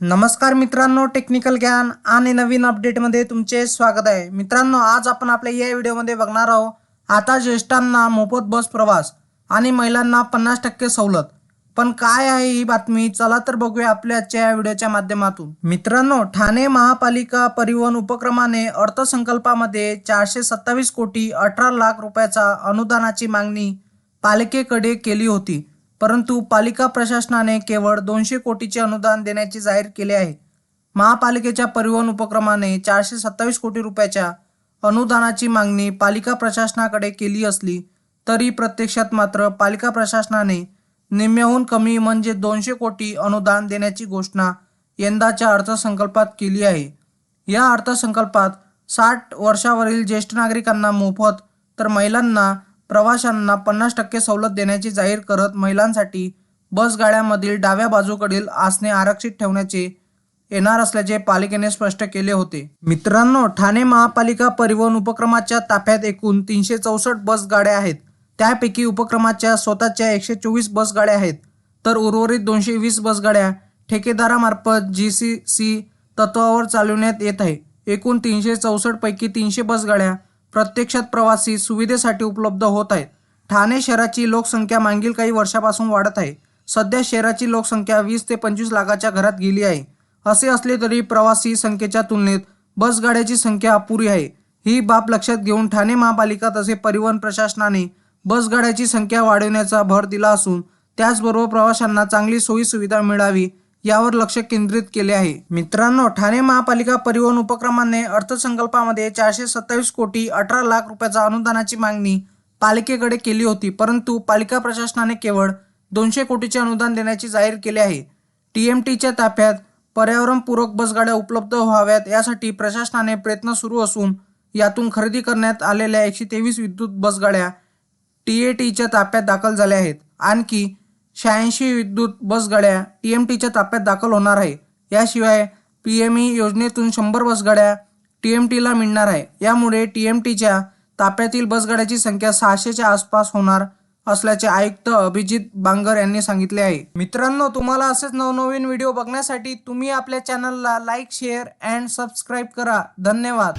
नमस्कार मित्रांनो टेक्निकल ज्ञान आणि नवीन अपडेटमध्ये तुमचे स्वागत आहे. मित्रांनो आज आपण आपल्या या व्हिडिओमध्ये बघणार आहोत आता ज्येष्ठांना मोफत बस प्रवास आणि महिलांना पन्नास टक्के सवलत. पण काय आहे ही बातमी? चला तर बघूया आपल्या आजच्या या व्हिडिओच्या माध्यमातून. मित्रांनो ठाणे महापालिका परिवहन उपक्रमाने अर्थसंकल्पामध्ये चारशे सत्तावीस कोटी अठरा लाख रुपयाचा अनुदानाची मागणी पालिकेकडे केली होती. परंतु पालिका प्रशासनाने केवळ दोनशे कोटीचे अनुदान देण्याचे जाहीर केले आहे. महापालिकेच्या परिवहन उपक्रमाने चारशे सत्तावीस कोटी रुपयाच्या अनुदानाची मागणी पालिका प्रशासनाकडे केली असली तरी प्रत्यक्षात मात्र पालिका प्रशासनाने निम्म्याहून कमी म्हणजे दोनशे कोटी अनुदान देण्याची घोषणा यंदाच्या अर्थसंकल्पात केली आहे. या अर्थसंकल्पात साठ वर्षावरील ज्येष्ठ नागरिकांना मोफत तर महिलांना प्रवाशांना पन्नास टक्के सवलत देण्याची जाहीर करत महिलांसाठी बस गाड्यांमधील डाव्या बाजूकडील आसने आरक्षित ठेवण्याचे येणार असल्याचे पालिकेने स्पष्ट केले होते. मित्रांनो ठाणे महापालिका परिवहन उपक्रमाच्या ताफ्यात एकूण तीनशे चौसष्ट बस गाड्या आहेत. त्यापैकी उपक्रमाच्या स्वतःच्या एकशे चोवीस बस गाड्या आहेत. तर उर्वरित दोनशे वीस बसगाड्या ठेकेदारामार्फत जी सी सी तत्वावर चालवण्यात येत आहे. एकूण तीनशे चौसष्ट पैकी तीनशे बसगाड्या प्रत्यक्षात प्रवासी सुविधेसाठी उपलब्ध होत आहेत. ठाणे शहराची लोकसंख्या मागील काही वर्षापासून वाढत आहे. सध्या शहराची लोकसंख्या वीस ते पंचवीस लाखाच्या घरात गेली आहे. असे असले तरी प्रवासी संख्येच्या तुलनेत बसगाड्याची संख्या अपुरी आहे. ही बाब लक्षात घेऊन ठाणे महापालिका तसे परिवहन प्रशासनाने बसगाड्याची संख्या वाढवण्याचा भर दिला असून त्याचबरोबर प्रवाशांना चांगली सोयी सुविधा मिळावी यावर लक्ष केंद्रित केले आहे. मित्रांनो ठाणे महापालिका परिवहन उपक्रमाने अर्थसंकल्पामध्ये चारशे सत्तावीस कोटी अठरा लाख रुपयाचा अनुदानाची मागणी पालिकेकडे केली होती परंतु पालिका प्रशासनाने केवळ दोनशे कोटीचे अनुदान देण्याचे जाहीर केले आहे. टी एम टीच्या ताफ्यात पर्यावरणपूरक बसगाड्या उपलब्ध व्हाव्यात यासाठी प्रशासनाने प्रयत्न सुरू असून यातून खरेदी करण्यात आलेल्या एकशे तेवीस विद्युत बसगाड्या टी ए टीच्या ताफ्यात दाखल झाल्या आहेत. आणखी शहाऐंशी विद्युत बसगाड्या टी एम टीच्या ताफ्यात दाखल होणार आहे. याशिवाय पी एम ई योजनेतून शंभर बसगाड्या टी एम टीला मिळणार आहे. यामुळे टी एम टीच्या ताफ्यातील बसगाड्याची संख्या सहाशेच्या आसपास होणार असल्याचे आयुक्त अभिजित बांगर यांनी सांगितले आहे. मित्रांनो तुम्हाला असेच नवनवीन व्हिडिओ बघण्यासाठी तुम्ही आपल्या चॅनलला लाईक शेअर अँड सबस्क्राईब करा. धन्यवाद.